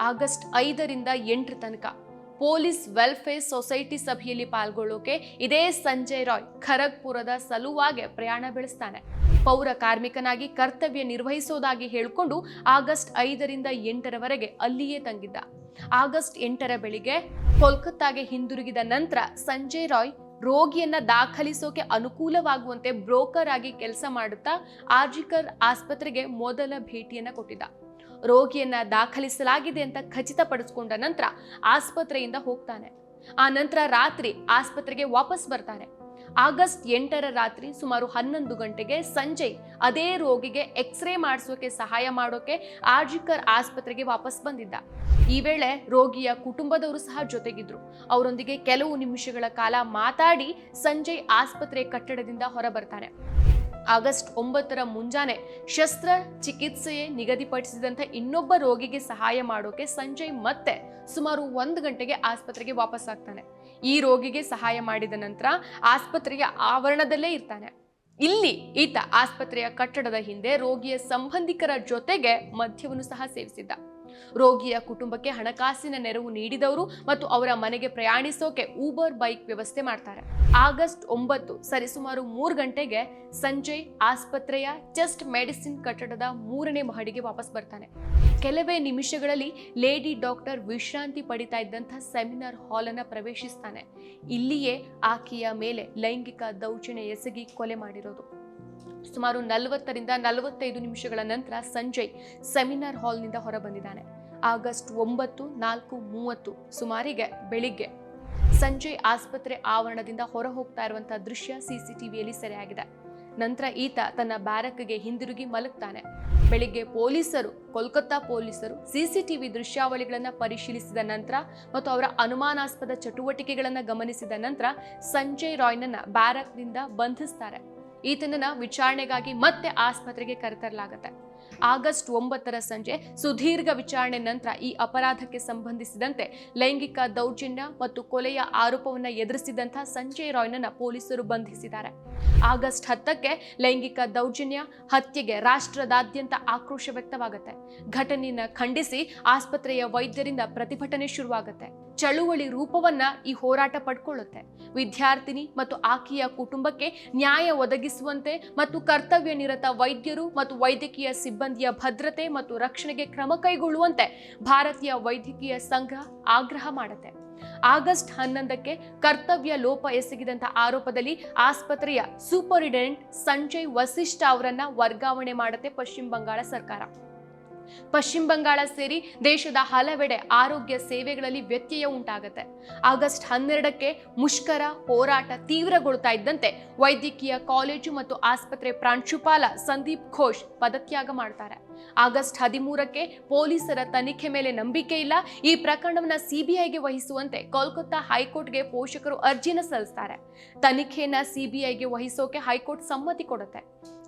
ಆಗಸ್ಟ್ ಐದರಿಂದ ಎಂಟರ ತನಕ ಪೊಲೀಸ್ ವೆಲ್ಫೇರ್ ಸೊಸೈಟಿ ಸಭೆಯಲ್ಲಿ ಪಾಲ್ಗೊಳ್ಳೋಕೆ ಇದೇ ಸಂಜಯ್ ರಾಯ್ ಖರಗ್ಪುರದ ಸಲುವಾಗಿ ಪ್ರಯಾಣ ಬೆಳೆಸ್ತಾನೆ. ಪೌರ ಕಾರ್ಮಿಕನಾಗಿ ಕರ್ತವ್ಯ ನಿರ್ವಹಿಸೋದಾಗಿ ಹೇಳಿಕೊಂಡು ಆಗಸ್ಟ್ ಐದರಿಂದ ಎಂಟರವರೆಗೆ ಅಲ್ಲಿಯೇ ತಂಗಿದ್ದ. ಆಗಸ್ಟ್ ಎಂಟರ ಬೆಳಿಗ್ಗೆ ಕೋಲ್ಕತ್ತಾಗೆ ಹಿಂದಿರುಗಿದ ನಂತರ ಸಂಜಯ್ ರಾಯ್ ರೋಗಿಯನ್ನ ದಾಖಲಿಸೋಕೆ ಅನುಕೂಲವಾಗುವಂತೆ ಬ್ರೋಕರ್ ಆಗಿ ಕೆಲಸ ಮಾಡುತ್ತಾ ಆರ್ಜಿಕರ್ ಆಸ್ಪತ್ರೆಗೆ ಮೊದಲ ಭೇಟಿಯನ್ನ ಕೊಟ್ಟಿದ್ದ. ರೋಗಿಯನ್ನ ದಾಖಲಿಸಲಾಗಿದೆ ಅಂತ ಖಚಿತಪಡಿಸಿಕೊಂಡ ನಂತರ ಆಸ್ಪತ್ರೆಯಿಂದ ಹೋಗ್ತಾನೆ. ಆ ನಂತರ ರಾತ್ರಿ ಆಸ್ಪತ್ರೆಗೆ ವಾಪಸ್ ಬರ್ತಾನೆ. ಆಗಸ್ಟ್ ಎಂಟರ ರಾತ್ರಿ ಸುಮಾರು ಹನ್ನೊಂದು ಗಂಟೆಗೆ ಸಂಜಯ್ ಅದೇ ರೋಗಿಗೆ ಎಕ್ಸ್ರೇ ಮಾಡಿಸೋಕೆ ಸಹಾಯ ಮಾಡೋಕೆ ಆರ್ಜಿಕರ್ ಆಸ್ಪತ್ರೆಗೆ ವಾಪಸ್ ಬಂದಿದ್ದ. ಈ ವೇಳೆ ರೋಗಿಯ ಕುಟುಂಬದವರು ಸಹ ಜೊತೆಗಿದ್ರು. ಅವರೊಂದಿಗೆ ಕೆಲವು ನಿಮಿಷಗಳ ಕಾಲ ಮಾತಾಡಿ ಸಂಜಯ್ ಆಸ್ಪತ್ರೆ ಕಟ್ಟಡದಿಂದ ಹೊರಬರ್ತಾನೆ. ಆಗಸ್ಟ್ ಒಂಬತ್ತರ ಮುಂಜಾನೆ ಶಸ್ತ್ರ ಚಿಕಿತ್ಸೆಯೇ ನಿಗದಿಪಡಿಸಿದಂಥ ಇನ್ನೊಬ್ಬ ರೋಗಿಗೆ ಸಹಾಯ ಮಾಡೋಕೆ ಸಂಜಯ್ ಮತ್ತೆ ಸುಮಾರು ಒಂದು ಗಂಟೆಗೆ ಆಸ್ಪತ್ರೆಗೆ ವಾಪಸ್ ಆಗ್ತಾನೆ. ಈ ರೋಗಿಗೆ ಸಹಾಯ ಮಾಡಿದ ನಂತರ ಆಸ್ಪತ್ರೆಯ ಆವರಣದಲ್ಲೇ ಇರ್ತಾನೆ. ಇಲ್ಲಿ ಈತ ಆಸ್ಪತ್ರೆಯ ಕಟ್ಟಡದ ಹಿಂದೆ ರೋಗಿಯ ಸಂಬಂಧಿಕರ ಜೊತೆಗೆ ಮದ್ಯವನ್ನು ಸಹ ಸೇವಿಸಿದ್ದ. ರೋಗಿಯ ಕುಟುಂಬಕ್ಕೆ ಹಣಕಾಸಿನ ನೆರವು ನೀಡಿದವರು ಮತ್ತು ಅವರ ಮನೆಗೆ ಪ್ರಯಾಣಿಸೋಕೆ ಊಬರ್ ಬೈಕ್ ವ್ಯವಸ್ಥೆ ಮಾಡ್ತಾರೆ. ಆಗಸ್ಟ್ ಒಂಬತ್ತು ಸರಿಸುಮಾರು ಮೂರು ಗಂಟೆಗೆ ಸಂಜಯ್ ಆಸ್ಪತ್ರೆಯ ಚೆಸ್ಟ್ ಮೆಡಿಸಿನ್ ಕಟ್ಟಡದ ಮೂರನೇ ಮಹಡಿಗೆ ವಾಪಸ್ ಬರ್ತಾನೆ. ಕೆಲವೇ ನಿಮಿಷಗಳಲ್ಲಿ ಲೇಡಿ ಡಾಕ್ಟರ್ ವಿಶ್ರಾಂತಿ ಪಡಿತಾ ಇದ್ದಂಥ ಸೆಮಿನಾರ್ ಹಾಲ್ ಅನ್ನ ಪ್ರವೇಶಿಸ್ತಾನೆ. ಇಲ್ಲಿಯೇ ಆಕೆಯ ಮೇಲೆ ಲೈಂಗಿಕ ದೌರ್ಜನ್ಯ ಎಸಗಿ ಕೊಲೆ ಮಾಡಿರೋದು. ಸುಮಾರು ನಲವತ್ತರಿಂದ ನಲವತ್ತೈದು ನಿಮಿಷಗಳ ನಂತರ ಸಂಜಯ್ ಸೆಮಿನಾರ್ ಹಾಲ್ನಿಂದ ಹೊರಬಂದಿದ್ದಾನೆ. ಆಗಸ್ಟ್ ಒಂಬತ್ತು, ನಾಲ್ಕು, ಮೂವತ್ತು, ಸುಮಾರಿಗೆ ಬೆಳಿಗ್ಗೆ ಸಂಜಯ್ ಆಸ್ಪತ್ರೆ ಆವರಣದಿಂದ ಹೊರ ಹೋಗ್ತಾ ಇರುವಂತಹ ದೃಶ್ಯ ಸಿಸಿಟಿವಿಯಲ್ಲಿ ಸೆರೆಯಾಗಿದೆ. ನಂತರ ಈತ ತನ್ನ ಬ್ಯಾರಕ್ಗೆ ಹಿಂದಿರುಗಿ ಮಲಗ್ತಾನೆ. ಬೆಳಿಗ್ಗೆ ಪೊಲೀಸರು, ಕೋಲ್ಕತ್ತಾ ಪೊಲೀಸರು ಸಿಸಿಟಿವಿ ದೃಶ್ಯಾವಳಿಗಳನ್ನು ಪರಿಶೀಲಿಸಿದ ನಂತರ ಮತ್ತು ಅವರ ಅನುಮಾನಾಸ್ಪದ ಚಟುವಟಿಕೆಗಳನ್ನು ಗಮನಿಸಿದ ನಂತರ ಸಂಜಯ್ ರಾಯ್ನನ್ನ ಬ್ಯಾರಕ್ನಿಂದ ಬಂಧಿಸ್ತಾರೆ. ಈತನನ್ನ ವಿಚಾರಣೆಗಾಗಿ ಮತ್ತೆ ಆಸ್ಪತ್ರೆಗೆ ಕರೆತರಲಾಗುತ್ತೆ. ಆಗಸ್ಟ್ ಒಂಬತ್ತರ ಸಂಜೆ ಸುದೀರ್ಘ ವಿಚಾರಣೆ ನಂತರ ಈ ಅಪರಾಧಕ್ಕೆ ಸಂಬಂಧಿಸಿದಂತೆ ಲೈಂಗಿಕ ದೌರ್ಜನ್ಯ ಮತ್ತು ಕೊಲೆಯ ಆರೋಪವನ್ನು ಎದುರಿಸಿದಂತಹ ಸಂಜಯ್ ರಾಯ್ನನ್ನ ಪೊಲೀಸರು ಬಂಧಿಸಿದ್ದಾರೆ. ಆಗಸ್ಟ್ ಹತ್ತಕ್ಕೆ ಲೈಂಗಿಕ ದೌರ್ಜನ್ಯ, ಹತ್ಯೆಗೆ ರಾಷ್ಟ್ರದಾದ್ಯಂತ ಆಕ್ರೋಶ ವ್ಯಕ್ತವಾಗುತ್ತೆ. ಘಟನೆಯನ್ನು ಖಂಡಿಸಿ ಆಸ್ಪತ್ರೆಯ ವೈದ್ಯರಿಂದ ಪ್ರತಿಭಟನೆ ಶುರುವಾಗುತ್ತೆ. ಚಳುವಳಿ ರೂಪವನ್ನ ಈ ಹೋರಾಟ ಪಡ್ಕೊಳ್ಳುತ್ತೆ. ವಿದ್ಯಾರ್ಥಿನಿ ಮತ್ತು ಆಕೆಯ ಕುಟುಂಬಕ್ಕೆ ನ್ಯಾಯ ಒದಗಿಸುವಂತೆ ಮತ್ತು ಕರ್ತವ್ಯ ನಿರತ ವೈದ್ಯರು ಮತ್ತು ವೈದ್ಯಕೀಯ ಸಿಬ್ಬಂದಿಯ ಭದ್ರತೆ ಮತ್ತು ರಕ್ಷಣೆಗೆ ಕ್ರಮ ಕೈಗೊಳ್ಳುವಂತೆ ಭಾರತೀಯ ವೈದ್ಯಕೀಯ ಸಂಘ ಆಗ್ರಹ ಮಾಡುತ್ತೆ. ಆಗಸ್ಟ್ ಹನ್ನೊಂದಕ್ಕೆ ಕರ್ತವ್ಯ ಲೋಪ ಎಸಗಿದಂತ ಆರೋಪದಲ್ಲಿ ಆಸ್ಪತ್ರೆಯ ಸೂಪರಿಂಟೆಂಡೆಂಟ್ ಸಂಜಯ್ ವಸಿಷ್ಠ ಅವರನ್ನ ವರ್ಗಾವಣೆ ಮಾಡುತ್ತೆ ಪಶ್ಚಿಮ ಬಂಗಾಳ ಸರ್ಕಾರ. ಪಶ್ಚಿಮ ಬಂಗಾಳ ಸೇರಿ ದೇಶದ ಹಲವೆಡೆ ಆರೋಗ್ಯ ಸೇವೆಗಳಲ್ಲಿ ವ್ಯತ್ಯಯ ಉಂಟಾಗುತ್ತೆ. ಆಗಸ್ಟ್ ಹನ್ನೆರಡಕ್ಕೆ ಮುಷ್ಕರ, ಹೋರಾಟ ತೀವ್ರಗೊಳ್ತಾ ಇದ್ದಂತೆ ವೈದ್ಯಕೀಯ ಕಾಲೇಜು ಮತ್ತು ಆಸ್ಪತ್ರೆ ಪ್ರಾಂಶುಪಾಲ ಸಂದೀಪ್ ಘೋಷ್ ಪದತ್ಯಾಗ ಮಾಡ್ತಾರೆ. ಆಗಸ್ಟ್ ಹದಿಮೂರಕ್ಕೆ ಪೊಲೀಸರ ತನಿಖೆ ಮೇಲೆ ನಂಬಿಕೆ ಇಲ್ಲ. ಈ ಪ್ರಕರಣವನ್ನ ಸಿಬಿಐಗೆ ವಹಿಸುವಂತೆ ಕೋಲ್ಕತ್ತಾ ಹೈಕೋರ್ಟ್ಗೆ ಪೋಷಕರು ಅರ್ಜಿನ ಸಲ್ಲಿಸ್ತಾರೆ. ತನಿಖೆಯನ್ನ ಸಿಬಿಐಗೆ ವಹಿಸೋಕೆ ಹೈಕೋರ್ಟ್ ಸಮ್ಮತಿ ಕೊಡುತ್ತೆ.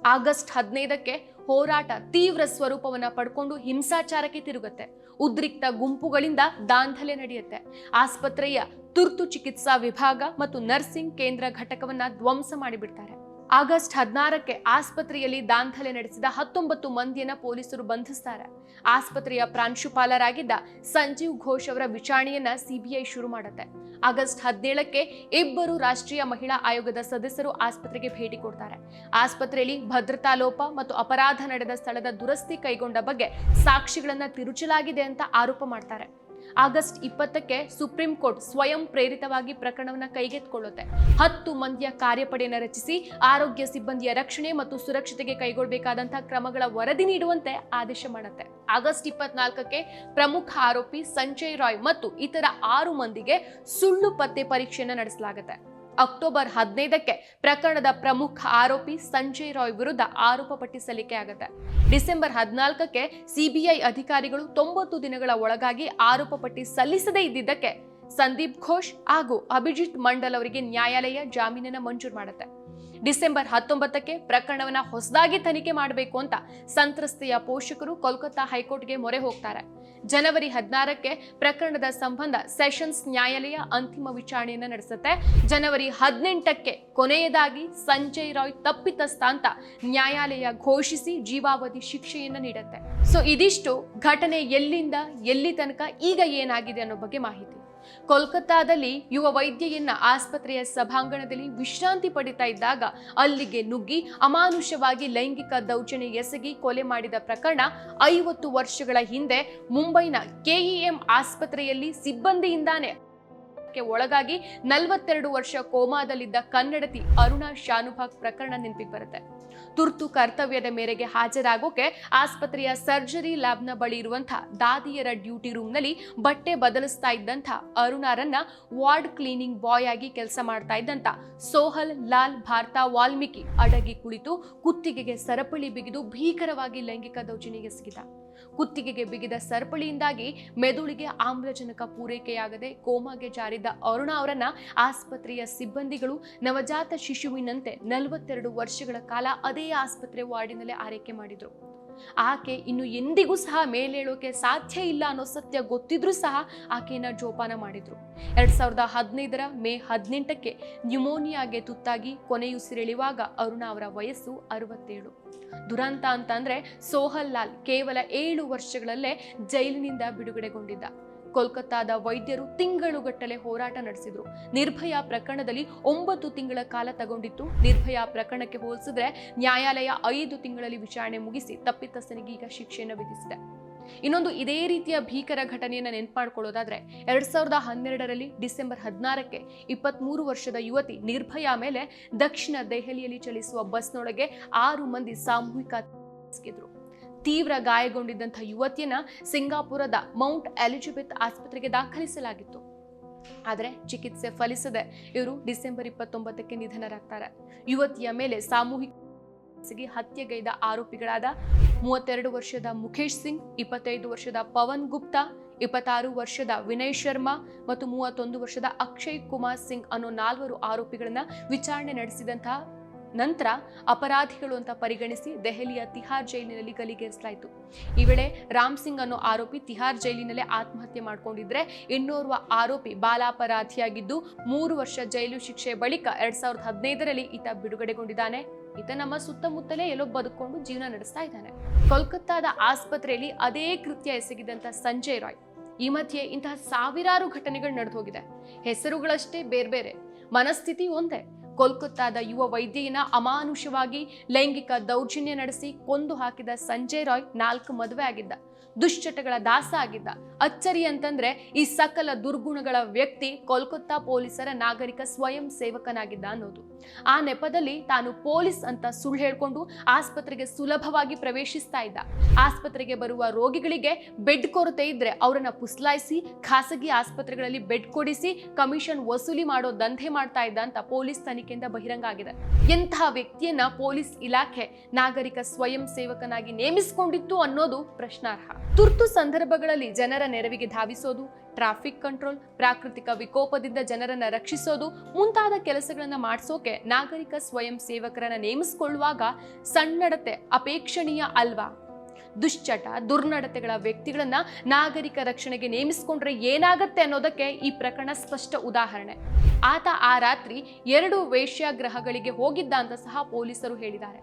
ಆಗಸ್ಟ್ ಹದಿನೈದಕ್ಕೆ ಹೋರಾಟ ತೀವ್ರ ಸ್ವರೂಪವನ್ನ ಪಡ್ಕೊಂಡು ಹಿಂಸಾಚಾರಕ್ಕೆ ತಿರುಗುತ್ತೆ. ಉದ್ರಿಕ್ತ ಗುಂಪುಗಳಿಂದ ದಾಂಧಲೆ ನಡೆಯುತ್ತೆ. ಆಸ್ಪತ್ರೆಯ ತುರ್ತು ಚಿಕಿತ್ಸಾ ವಿಭಾಗ ಮತ್ತು ನರ್ಸಿಂಗ್ ಕೇಂದ್ರ ಘಟಕವನ್ನ ಧ್ವಂಸ ಮಾಡಿಬಿಡ್ತಾರೆ. ಆಗಸ್ಟ್ ಹದಿನಾರಕ್ಕೆ ಆಸ್ಪತ್ರೆಯಲ್ಲಿ ದಾಂಧಲೆ ನಡೆಸಿದ ಹತ್ತೊಂಬತ್ತು ಮಂದಿಯನ್ನ ಪೊಲೀಸರು ಬಂಧಿಸ್ತಾರೆ. ಆಸ್ಪತ್ರೆಯ ಪ್ರಾಂಶುಪಾಲರಾಗಿದ್ದ ಸಂಜೀವ್ ಘೋಷ್ ಅವರ ವಿಚಾರಣೆಯನ್ನ ಸಿಬಿಐ ಶುರು ಮಾಡುತ್ತೆ. ಆಗಸ್ಟ್ ಹದಿನೇಳಕ್ಕೆ ಇಬ್ಬರು ರಾಷ್ಟ್ರೀಯ ಮಹಿಳಾ ಆಯೋಗದ ಸದಸ್ಯರು ಆಸ್ಪತ್ರೆಗೆ ಭೇಟಿ ಕೊಡ್ತಾರೆ. ಆಸ್ಪತ್ರೆಯಲ್ಲಿ ಭದ್ರತಾ ಲೋಪ ಮತ್ತು ಅಪರಾಧ ನಡೆದ ಸ್ಥಳದ ದುರಸ್ತಿ ಕೈಗೊಂಡ ಬಗ್ಗೆ ಸಾಕ್ಷಿಗಳನ್ನ ತಿರುಚಲಾಗಿದೆ ಅಂತ ಆರೋಪ ಮಾಡ್ತಾರೆ. ಆಗಸ್ಟ್ ಇಪ್ಪತ್ತಕ್ಕೆ ಸುಪ್ರೀಂ ಕೋರ್ಟ್ ಸ್ವಯಂ ಪ್ರೇರಿತವಾಗಿ ಪ್ರಕರಣವನ್ನು ಕೈಗೆತ್ತಿಕೊಳ್ಳುತ್ತೆ. ಹತ್ತು ಮಂದಿಯ ಕಾರ್ಯಪಡೆಯನ್ನು ರಚಿಸಿ ಆರೋಗ್ಯ ಸಿಬ್ಬಂದಿಯ ರಕ್ಷಣೆ ಮತ್ತು ಸುರಕ್ಷತೆಗೆ ಕೈಗೊಳ್ಳಬೇಕಾದಂತಹ ಕ್ರಮಗಳ ವರದಿ ನೀಡುವಂತೆ ಆದೇಶ ಮಾಡುತ್ತೆ. ಆಗಸ್ಟ್ ಇಪ್ಪತ್ನಾಲ್ಕಕ್ಕೆ ಪ್ರಮುಖ ಆರೋಪಿ ಸಂಜಯ್ ರಾಯ್ ಮತ್ತು ಇತರ ಆರು ಮಂದಿಗೆ ಸುಳ್ಳು ಪತ್ತೆ ಪರೀಕ್ಷೆಯನ್ನು ನಡೆಸಲಾಗುತ್ತೆ. ಅಕ್ಟೋಬರ್ ಹದಿನೈದಕ್ಕೆ ಪ್ರಕರಣದ ಪ್ರಮುಖ ಆರೋಪಿ ಸಂಜಯ್ ರಾಯ್ ವಿರುದ್ಧ ಆರೋಪ ಪಟ್ಟಿ ಸಲ್ಲಿಕೆ ಆಗುತ್ತೆ. ಡಿಸೆಂಬರ್ ಹದಿನಾಲ್ಕಕ್ಕೆ ಸಿಬಿಐ ಅಧಿಕಾರಿಗಳು ತೊಂಬತ್ತು ದಿನಗಳ ಒಳಗಾಗಿ ಆರೋಪ ಪಟ್ಟಿ ಸಲ್ಲಿಸದೇ ಇದ್ದಿದ್ದಕ್ಕೆ ಸಂದೀಪ್ ಘೋಷ್ ಹಾಗೂ ಅಭಿಜಿತ್ ಮಂಡಲ್ ಅವರಿಗೆ ನ್ಯಾಯಾಲಯ ಜಾಮೀನನ್ನ ಮಂಜೂರು ಮಾಡುತ್ತೆ. ಡಿಸೆಂಬರ್ ಹತ್ತೊಂಬತ್ತಕ್ಕೆ ಪ್ರಕರಣವನ್ನ ಹೊಸದಾಗಿ ತನಿಖೆ ಮಾಡಬೇಕು ಅಂತ ಸಂತ್ರಸ್ತೆಯ ಪೋಷಕರು ಕೋಲ್ಕತ್ತಾ ಹೈಕೋರ್ಟ್ಗೆ ಮೊರೆ ಹೋಗ್ತಾರೆ. ಜನವರಿ ಹದಿನಾರಕ್ಕೆ ಪ್ರಕರಣದ ಸಂಬಂಧ ಸೆಷನ್ಸ್ ನ್ಯಾಯಾಲಯ ಅಂತಿಮ ವಿಚಾರಣೆಯನ್ನು ನಡೆಸುತ್ತೆ. ಜನವರಿ ಹದಿನೆಂಟಕ್ಕೆ ಕೊನೆಯದಾಗಿ ಸಂಜಯ್ ರಾಯ್ ತಪ್ಪಿತಸ್ಥ ಅಂತ ನ್ಯಾಯಾಲಯ ಘೋಷಿಸಿ ಜೀವಾವಧಿ ಶಿಕ್ಷೆಯನ್ನ ನೀಡುತ್ತೆ. ಸೊ ಇದಿಷ್ಟು ಘಟನೆ ಎಲ್ಲಿಂದ ಎಲ್ಲಿ ತನಕ ಈಗ ಏನಾಗಿದೆ ಅನ್ನೋ ಬಗ್ಗೆ ಮಾಹಿತಿ. ಕೋಲ್ಕತ್ತಾದಲ್ಲಿ ಯುವ ವೈದ್ಯೆಯನ್ನ ಆಸ್ಪತ್ರೆಯ ಸಭಾಂಗಣದಲ್ಲಿ ವಿಶ್ರಾಂತಿ ಪಡಿತಾ ಇದ್ದಾಗ ಅಲ್ಲಿಗೆ ನುಗ್ಗಿ ಅಮಾನುಷವಾಗಿ ಲೈಂಗಿಕ ದೌರ್ಜನ್ಯ ಎಸಗಿ ಕೊಲೆ ಮಾಡಿದ ಪ್ರಕರಣ ಐವತ್ತು ವರ್ಷಗಳ ಹಿಂದೆ ಮುಂಬೈನ ಕೆಇಎಂ ಆಸ್ಪತ್ರೆಯಲ್ಲಿ ಸಿಬ್ಬಂದಿಯಿಂದಾನೆ ಒಳಗಾಗಿ ನಲವತ್ತೆರಡು ವರ್ಷ ಕೋಮಾದಲ್ಲಿದ್ದ ಕನ್ನಡತಿ ಅರುಣಾ ಶಾನುಭಾಗ್ ಪ್ರಕರಣ ನೆನಪಿಗೆ ಬರುತ್ತೆ. ತುರ್ತು ಕರ್ತವ್ಯದ ಮೇರೆಗೆ ಹಾಜರಾಗೋಕೆ ಆಸ್ಪತ್ರೆಯ ಸರ್ಜರಿ ಲ್ಯಾಬ್ನ ಬಳಿ ಇರುವಂತಹ ದಾದಿಯರ ಡ್ಯೂಟಿ ರೂಮ್ನಲ್ಲಿ ಬಟ್ಟೆ ಬದಲಿಸ್ತಾ ಇದ್ದಂಥ ಅರುಣಾರನ್ನ ವಾರ್ಡ್ ಕ್ಲೀನಿಂಗ್ ಬಾಯ್ ಆಗಿ ಕೆಲಸ ಮಾಡ್ತಾ ಇದ್ದಂತ ಸೋಹಲ್ ಲಾಲ್ ಭಾರತ ವಾಲ್ಮೀಕಿ ಅಡಗಿ ಕುಳಿತು ಕುತ್ತಿಗೆಗೆ ಸರಪಳಿ ಬಿಗಿದು ಭೀಕರವಾಗಿ ಲೈಂಗಿಕ ದೌರ್ಜನ್ಯ ಎಸಗಿದ ಕುತ್ತಿಗೆಗೆ ಬಿಗಿದ ಸರಪಳಿಯಿಂದಾಗಿ ಮೆದುಳಿಗೆ ಆಮ್ಲಜನಕ ಪೂರೈಕೆಯಾಗದೆ ಕೋಮಾಗೆ ಜಾರಿದ್ದ ಅರುಣ ಅವರನ್ನ ಆಸ್ಪತ್ರೆಯ ಸಿಬ್ಬಂದಿಗಳು ನವಜಾತ ಶಿಶುವಿನಂತೆ ನಲವತ್ತೆರಡು ವರ್ಷಗಳ ಕಾಲ ಅದೇ ಆಸ್ಪತ್ರೆ ವಾರ್ಡಿನಲ್ಲೇ ಆರೈಕೆ ಮಾಡಿದ್ರು. ಆಕೆ ಇನ್ನು ಎಂದಿಗೂ ಸಹ ಮೇಲೇಳೋಕೆ ಸಾಧ್ಯ ಇಲ್ಲ ಅನ್ನೋ ಸತ್ಯ ಗೊತ್ತಿದ್ರೂ ಸಹ ಆಕೆಯನ್ನ ಜೋಪಾನ ಮಾಡಿದ್ರು. ಎರಡ್ ಸಾವಿರದ ಹದಿನೈದರ ಮೇ ಹದಿನೆಂಟಕ್ಕೆ ನ್ಯೂಮೋನಿಯಾಗೆ ತುತ್ತಾಗಿ ಕೊನೆಯುಸಿರೆಳೆಯುವಾಗ ಅರುಣ ಅವರ ವಯಸ್ಸು ಅರವತ್ತೇಳು. ದುರಂತ ಅಂತಂದ್ರೆ ಸೋಹಲ್ ಲಾಲ್ ಕೇವಲ ಏಳು ವರ್ಷಗಳಲ್ಲೇ ಜೈಲಿನಿಂದ ಬಿಡುಗಡೆಗೊಂಡಿದ್ದ. ಕೋಲ್ಕತ್ತಾದ ವೈದ್ಯರು ತಿಂಗಳುಗಟ್ಟಲೆ ಹೋರಾಟ ನಡೆಸಿದ್ರು. ನಿರ್ಭಯ ಪ್ರಕರಣದಲ್ಲಿ ಒಂಬತ್ತು ತಿಂಗಳ ಕಾಲ ತಗೊಂಡಿತ್ತು. ನಿರ್ಭಯ ಪ್ರಕರಣಕ್ಕೆ ಹೋಲಿಸಿದ್ರೆ ನ್ಯಾಯಾಲಯ ಐದು ತಿಂಗಳಲ್ಲಿ ವಿಚಾರಣೆ ಮುಗಿಸಿ ತಪ್ಪಿತಸ್ಥನಿಗೆ ಈಗ ಶಿಕ್ಷೆಯನ್ನು ವಿಧಿಸಿದೆ. ಇನ್ನೊಂದು ಇದೇ ರೀತಿಯ ಭೀಕರ ಘಟನೆಯನ್ನ ನೆನ್ಪು ಮಾಡ್ಕೊಳ್ಳೋದಾದ್ರೆ ಎರಡ್ ಸಾವಿರದ ಹನ್ನೆರಡರಲ್ಲಿ ಡಿಸೆಂಬರ್ ಹದಿನಾರಕ್ಕೆ ಇಪ್ಪತ್ಮೂರು ವರ್ಷದ ಯುವತಿ ನಿರ್ಭಯ ಮೇಲೆ ದಕ್ಷಿಣ ದೆಹಲಿಯಲ್ಲಿ ಚಲಿಸುವ ಬಸ್ನೊಳಗೆ ಆರು ಮಂದಿ ಸಾಮೂಹಿಕ ತೀವ್ರ ಗಾಯಗೊಂಡಿದ್ದಂಥ ಯುವತಿಯನ್ನ ಸಿಂಗಾಪುರದ ಮೌಂಟ್ ಎಲಿಜಬೆತ್ ಆಸ್ಪತ್ರೆಗೆ ದಾಖಲಿಸಲಾಗಿತ್ತು. ಆದರೆ ಚಿಕಿತ್ಸೆ ಫಲಿಸದೆ ಇವರು ಡಿಸೆಂಬರ್ ಇಪ್ಪತ್ತೊಂಬತ್ತಕ್ಕೆ ನಿಧನರಾಗ್ತಾರೆ. ಯುವತಿಯ ಮೇಲೆ ಸಾಮೂಹಿಕ ಹತ್ಯೆಗೈದ ಆರೋಪಿಗಳಾದ ಮೂವತ್ತೆರಡು ವರ್ಷದ ಮುಖೇಶ್ ಸಿಂಗ್, ಇಪ್ಪತ್ತೈದು ವರ್ಷದ ಪವನ್ ಗುಪ್ತಾ, ಇಪ್ಪತ್ತಾರು ವರ್ಷದ ವಿನಯ್ ಶರ್ಮಾ ಮತ್ತು ಮೂವತ್ತೊಂದು ವರ್ಷದ ಅಕ್ಷಯ್ ಕುಮಾರ್ ಸಿಂಗ್ ಅನ್ನೋ ನಾಲ್ವರು ಆರೋಪಿಗಳನ್ನ ವಿಚಾರಣೆ ನಡೆಸಿದಂತಹ ನಂತರ ಅಪರಾಧಿಗಳು ಅಂತ ಪರಿಗಣಿಸಿ ದೆಹಲಿಯ ತಿಹಾರ್ ಜೈಲಿನಲ್ಲಿ ಗಲಿಗೇರಿಸಲಾಯಿತು. ಈ ವೇಳೆ ರಾಮ್ ಸಿಂಗ್ ಅನ್ನೋ ಆರೋಪಿ ತಿಹಾರ್ ಜೈಲಿನಲ್ಲೇ ಆತ್ಮಹತ್ಯೆ ಮಾಡಿಕೊಂಡಿದ್ರೆ ಇನ್ನೋರ್ವ ಆರೋಪಿ ಬಾಲಾಪರಾಧಿಯಾಗಿದ್ದು ಮೂರು ವರ್ಷ ಜೈಲು ಶಿಕ್ಷೆ ಬಳಿಕ ಎರಡ್ ಸಾವಿರದ ಹದಿನೈದರಲ್ಲಿ ಈತ ಬಿಡುಗಡೆಗೊಂಡಿದ್ದಾನೆ. ಈತ ನಮ್ಮ ಸುತ್ತಮುತ್ತಲೇ ಎಲ್ಲೋ ಬದುಕೊಂಡು ಜೀವನ ನಡೆಸ್ತಾ ಇದ್ದಾನೆ. ಕೋಲ್ಕತ್ತಾದ ಆಸ್ಪತ್ರೆಯಲ್ಲಿ ಅದೇ ಕೃತ್ಯ ಎಸಗಿದಂತ ಸಂಜಯ್ ರಾಯ್. ಈ ಮಧ್ಯೆ ಇಂತಹ ಸಾವಿರಾರು ಘಟನೆಗಳು ನಡೆದು ಹೋಗಿದೆ. ಹೆಸರುಗಳಷ್ಟೇ ಬೇರೆ ಬೇರೆ ಮನಸ್ಥಿತಿ ಒಂದೇ. ಕೋಲ್ಕತ್ತಾದ ಯುವ ವೈದ್ಯೆಯನ್ನ ಅಮಾನುಷವಾಗಿ ಲೈಂಗಿಕ ದೌರ್ಜನ್ಯ ನಡೆಸಿ ಕೊಂದು ಹಾಕಿದ ಸಂಜಯ್ ರಾಯ್ ನಾಲ್ಕು ಮದುವೆ ಆಗಿದ್ದ. ದುಶ್ಚಟಗಳ ದಾಸ ಆಗಿದ್ದ. ಅಚ್ಚರಿ ಅಂತಂದ್ರೆ ಈ ಸಕಲ ದುರ್ಗುಣಗಳ ವ್ಯಕ್ತಿ ಕೋಲ್ಕತ್ತಾ ಪೊಲೀಸರ ನಾಗರಿಕ ಸ್ವಯಂ ಸೇವಕನಾಗಿದ್ದ ಅನ್ನೋದು. ಆ ನೆಪದಲ್ಲಿ ತಾನು ಪೊಲೀಸ್ ಅಂತ ಸುಳ್ಳು ಹೇಳ್ಕೊಂಡು ಆಸ್ಪತ್ರೆಗೆ ಸುಲಭವಾಗಿ ಪ್ರವೇಶಿಸ್ತಾ ಇದ್ದ. ಆಸ್ಪತ್ರೆಗೆ ಬರುವ ರೋಗಿಗಳಿಗೆ ಬೆಡ್ ಕೊರತೆ ಇದ್ರೆ ಅವರನ್ನ ಪುಸ್ಲಾಯಿಸಿ, ಖಾಸಗಿ ಆಸ್ಪತ್ರೆಗಳಲ್ಲಿ ಬೆಡ್ ಕೊಡಿಸಿ, ಕಮಿಷನ್ ವಸೂಲಿ ಮಾಡೋ ದಂಧೆ ಮಾಡ್ತಾ ಇದ್ದ ಅಂತ ಪೊಲೀಸ್ ತನಿಖೆಯಿಂದ ಬಹಿರಂಗ ಆಗಿದೆ. ಎಂತಹ ವ್ಯಕ್ತಿಯನ್ನ ಪೊಲೀಸ್ ಇಲಾಖೆ ನಾಗರಿಕ ಸ್ವಯಂ ಸೇವಕನಾಗಿ ನೇಮಿಸಿಕೊಂಡಿತ್ತು ಅನ್ನೋದು ಪ್ರಶ್ನಾರ್ಹ. ತುರ್ತು ಸಂದರ್ಭಗಳಲ್ಲಿ ಜನರ ನೆರವಿಗೆ ಧಾವಿಸೋದು, ಟ್ರಾಫಿಕ್ ಕಂಟ್ರೋಲ್, ಪ್ರಾಕೃತಿಕ ವಿಕೋಪದಿಂದ ಜನರನ್ನ ರಕ್ಷಿಸೋದು, ಮುಂತಾದ ಕೆಲಸಗಳನ್ನ ಮಾಡಿಸೋಕೆ ನಾಗರಿಕ ಸ್ವಯಂ ಸೇವಕರನ್ನ ನೇಮಿಸಿಕೊಳ್ಳುವಾಗ ಸಣ್ಣಡತೆ ಅಪೇಕ್ಷಣೀಯ ಅಲ್ವಾ? ದುಶ್ಚಟ, ದುರ್ನಡತೆಗಳ ವ್ಯಕ್ತಿಗಳನ್ನ ನಾಗರಿಕ ರಕ್ಷಣೆಗೆ ನೇಮಿಸಿಕೊಂಡ್ರೆ ಏನಾಗುತ್ತೆ ಅನ್ನೋದಕ್ಕೆ ಈ ಪ್ರಕರಣ ಸ್ಪಷ್ಟ ಉದಾಹರಣೆ. ಆತ ಆ ರಾತ್ರಿ ಎರಡು ವೇಶ್ಯಾಗ್ರಹಗಳಿಗೆ ಹೋಗಿದ್ದ ಅಂತ ಸಹ ಪೊಲೀಸರು ಹೇಳಿದ್ದಾರೆ.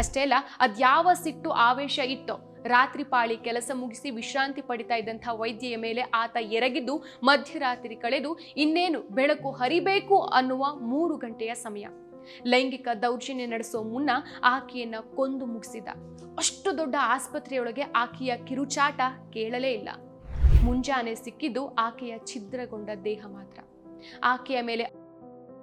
ಅಷ್ಟೇ ಅಲ್ಲ, ಅದ್ಯಾವ ಸಿಟ್ಟು ಆವೇಶ ಇತ್ತೋ, ರಾತ್ರಿ ಪಾಳಿ ಕೆಲಸ ಮುಗಿಸಿ ವಿಶ್ರಾಂತಿ ಪಡಿತಾ ಇದ್ದಂಥ ವೈದ್ಯೆಯ ಮೇಲೆ ಆತ ಎರಗಿದ್ದು, ಮಧ್ಯರಾತ್ರಿ ಕಳೆದು ಇನ್ನೇನು ಬೆಳಕು ಹರಿಬೇಕು ಅನ್ನುವ ಮೂರು ಗಂಟೆಯ ಸಮಯ. ಲೈಂಗಿಕ ದೌರ್ಜನ್ಯ ನಡೆಸೋ ಮುನ್ನ ಆಕೆಯನ್ನ ಕೊಂದು ಮುಗಿಸಿದ. ಅಷ್ಟು ದೊಡ್ಡ ಆಸ್ಪತ್ರೆಯೊಳಗೆ ಆಕೆಯ ಕಿರುಚಾಟ ಕೇಳಲೇ ಇಲ್ಲ. ಮುಂಜಾನೆ ಸಿಕ್ಕಿದ್ದು ಆಕೆಯ ಛಿದ್ರಗೊಂಡ ದೇಹ ಮಾತ್ರ. ಆಕೆಯ ಮೇಲೆ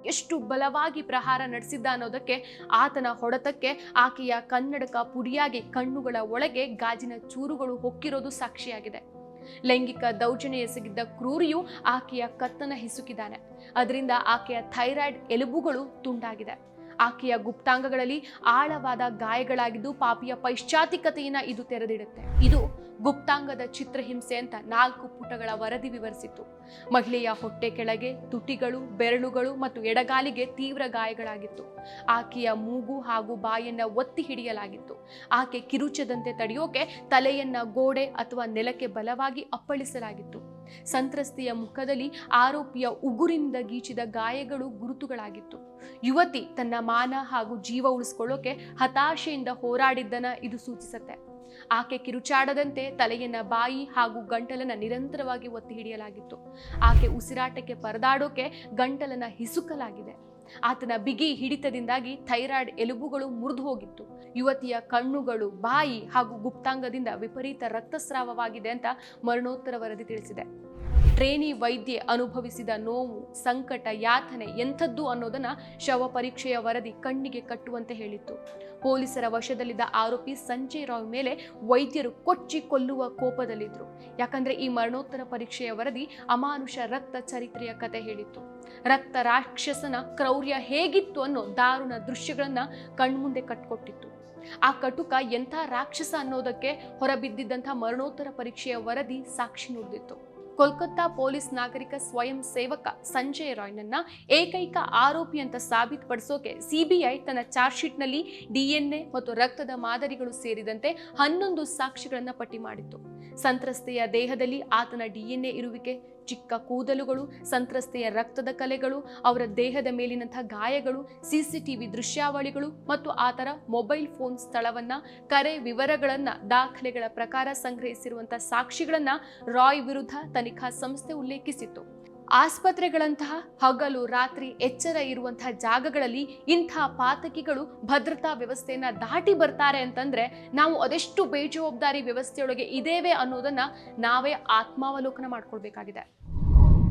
ಎಷ್ಟು ಬಲವಾಗಿ ಪ್ರಹಾರ ನಡೆಸಿದ್ದ ಅನ್ನೋದಕ್ಕೆ ಆತನ ಹೊಡೆತಕ್ಕೆ ಆಕೆಯ ಕನ್ನಡಕ ಪುಡಿಯಾಗಿ ಕಣ್ಣುಗಳ ಒಳಗೆ ಗಾಜಿನ ಚೂರುಗಳು ಹೊಕ್ಕಿರೋದು ಸಾಕ್ಷಿಯಾಗಿದೆ. ಲೈಂಗಿಕ ದೌರ್ಜನ್ಯ ಎಸಗಿದ್ದ ಕ್ರೂರಿಯು ಆಕೆಯ ಕತ್ತನ ಹಿಸುಕಿದ್ದಾನೆ. ಅದರಿಂದ ಆಕೆಯ ಥೈರಾಯ್ಡ್ ಎಲುಬುಗಳು ತುಂಡಾಗಿದೆ. ಆಕೆಯ ಗುಪ್ತಾಂಗಗಳಲ್ಲಿ ಆಳವಾದ ಗಾಯಗಳಾಗಿದ್ದು ಪಾಪಿಯ ಪೈಶ್ಚಾತಿಕತೆಯನ್ನ ಇದು ತೆರೆದಿಡುತ್ತೆ. ಇದು ಗುಪ್ತಾಂಗದ ಚಿತ್ರಹಿಂಸೆ ಅಂತ ನಾಲ್ಕು ಪುಟಗಳ ವರದಿ ವಿವರಿಸಿತ್ತು. ಮಹಿಳೆಯ ಹೊಟ್ಟೆ ಕೆಳಗೆ ತುಟಿಗಳು, ಬೆರಳುಗಳು ಮತ್ತು ಎಡಗಾಲಿಗೆ ತೀವ್ರ ಗಾಯಗಳಾಗಿತ್ತು. ಆಕೆಯ ಮೂಗು ಹಾಗೂ ಬಾಯನ್ನ ಒತ್ತಿ ಹಿಡಿಯಲಾಗಿತ್ತು. ಆಕೆ ಕಿರುಚದಂತೆ ತಡೆಯೋಕೆ ತಲೆಯನ್ನ ಗೋಡೆ ಅಥವಾ ನೆಲಕ್ಕೆ ಬಲವಾಗಿ ಅಪ್ಪಳಿಸಲಾಗಿತ್ತು. ಸಂತ್ರಸ್ತೆಯ ಮುಖದಲ್ಲಿ ಆರೋಪಿಯ ಉಗುರಿನಿಂದ ಗೀಚಿದ ಗಾಯಗಳು ಗುರುತುಗಳಾಗಿತ್ತು. ಯುವತಿ ತನ್ನ ಮಾನ ಹಾಗೂ ಜೀವ ಉಳಿಸ್ಕೊಳ್ಳೋಕೆ ಹತಾಶೆಯಿಂದ ಹೋರಾಡಿದ್ದನ ಇದು ಸೂಚಿಸುತ್ತೆ. ಆಕೆ ಕಿರುಚಾಡದಂತೆ ತಲೆಯನ್ನ ಬಾಯಿ ಹಾಗೂ ಗಂಟಲನ್ನ ನಿರಂತರವಾಗಿ ಒತ್ತಿ ಹಿಡಿಯಲಾಗಿತ್ತು. ಆಕೆ ಉಸಿರಾಟಕ್ಕೆ ಪರದಾಡೋಕೆ ಗಂಟಲನ್ನ ಹಿಸುಕಲಾಗಿದೆ. ಆತನ ಬಿಗಿ ಹಿಡಿತದಿಂದಾಗಿ ಥೈರಾಯ್ಡ್ ಎಲುಬುಗಳು ಮುರಿದು ಹೋಗಿತ್ತು. ಯುವತಿಯ ಕಣ್ಣುಗಳು, ಬಾಯಿ ಹಾಗೂ ಗುಪ್ತಾಂಗದಿಂದ ವಿಪರೀತ ರಕ್ತಸ್ರಾವವಾಗಿದೆ ಅಂತ ಮರಣೋತ್ತರ ವರದಿ ತಿಳಿಸಿದೆ. ಟ್ರೇನಿ ವೈದ್ಯೆ ಅನುಭವಿಸಿದ ನೋವು, ಸಂಕಟ, ಯಾತನೆ ಎಂಥದ್ದು ಅನ್ನೋದನ್ನ ಶವ ಪರೀಕ್ಷೆಯ ವರದಿ ಕಣ್ಣಿಗೆ ಕಟ್ಟುವಂತೆ ಹೇಳಿತ್ತು. ಪೊಲೀಸರ ವಶದಲ್ಲಿದ್ದ ಆರೋಪಿ ಸಂಜಯ್ ರಾವ್ ಮೇಲೆ ವೈದ್ಯರು ಕೊಚ್ಚಿ ಕೊಲ್ಲುವ ಕೋಪದಲ್ಲಿದ್ರು. ಯಾಕಂದ್ರೆ ಈ ಮರಣೋತ್ತರ ಪರೀಕ್ಷೆಯ ವರದಿ ಅಮಾನುಷ ರಕ್ತ ಚರಿತ್ರೆಯ ಕತೆ ಹೇಳಿತ್ತು. ರಕ್ತ ರಾಕ್ಷಸನ ಕ್ರೌರ್ಯ ಹೇಗಿತ್ತು ಅನ್ನೋ ದಾರುಣ ದೃಶ್ಯಗಳನ್ನ ಕಣ್ಮುಂದೆ ಕಟ್ಕೊಟ್ಟಿತ್ತು. ಆ ಕಟುಕ ಎಂಥ ರಾಕ್ಷಸ ಅನ್ನೋದಕ್ಕೆ ಹೊರಬಿದ್ದಿದ್ದಂಥ ಮರಣೋತ್ತರ ಪರೀಕ್ಷೆಯ ವರದಿ ಸಾಕ್ಷಿ ನುಡಿದಿತ್ತು. ಕೋಲ್ಕತ್ತಾ ಪೊಲೀಸ್ ನಾಗರಿಕ ಸ್ವಯಂ ಸೇವಕ ಸಂಜಯ್ ರಾಯ್ನನ್ನ ಏಕೈಕ ಆರೋಪಿ ಅಂತ ಸಾಬೀತುಪಡಿಸೋಕೆ ಸಿಬಿಐ ತನ್ನ ಚಾರ್ಜ್ ಶೀಟ್ನಲ್ಲಿ ಡಿಎನ್ಎ ಮತ್ತು ರಕ್ತದ ಮಾದರಿಗಳು ಸೇರಿದಂತೆ ಹನ್ನೊಂದು ಸಾಕ್ಷಿಗಳನ್ನು ಪಟ್ಟಿ ಮಾಡಿತ್ತು. ಸಂತ್ರಸ್ತೆಯ ದೇಹದಲ್ಲಿ ಆತನ ಡಿಎನ್ಎ ಇರುವಿಕೆ ಚಿಕ್ಕ ಕೂದಲುಗಳು, ಸಂತ್ರಸ್ತೆಯ ರಕ್ತದ ಕಲೆಗಳು, ಅವರ ದೇಹದ ಮೇಲಿನಂಥ ಗಾಯಗಳು, ಸಿಸಿಟಿವಿ ದೃಶ್ಯಾವಳಿಗಳು ಮತ್ತು ಆತರ ಮೊಬೈಲ್ ಫೋನ್ ಸ್ಥಳವನ್ನ, ಕರೆ ವಿವರಗಳನ್ನ, ದಾಖಲೆಗಳ ಪ್ರಕಾರ ಸಂಗ್ರಹಿಸಿರುವಂತಹ ಸಾಕ್ಷಿಗಳನ್ನ ರಾಯ್ ವಿರುದ್ಧ ತನಿಖಾ ಸಂಸ್ಥೆ ಉಲ್ಲೇಖಿಸಿತ್ತು. ಆಸ್ಪತ್ರೆಗಳಂತಹ ಹಗಲು, ರಾತ್ರಿ ಎಚ್ಚರ ಇರುವಂತಹ ಜಾಗಗಳಲ್ಲಿ ಇಂಥ ಪಾತಕಿಗಳು ಭದ್ರತಾ ವ್ಯವಸ್ಥೆಯನ್ನ ದಾಟಿ ಬರ್ತಾರೆ ಅಂತಂದ್ರೆ ನಾವು ಅದೆಷ್ಟು ಬೇಜವಾಬ್ದಾರಿ ವ್ಯವಸ್ಥೆಯೊಳಗೆ ಇದೇವೆ ಅನ್ನೋದನ್ನ ನಾವೇ ಆತ್ಮಾವಲೋಕನ ಮಾಡ್ಕೊಳ್ಬೇಕಾಗಿದೆ.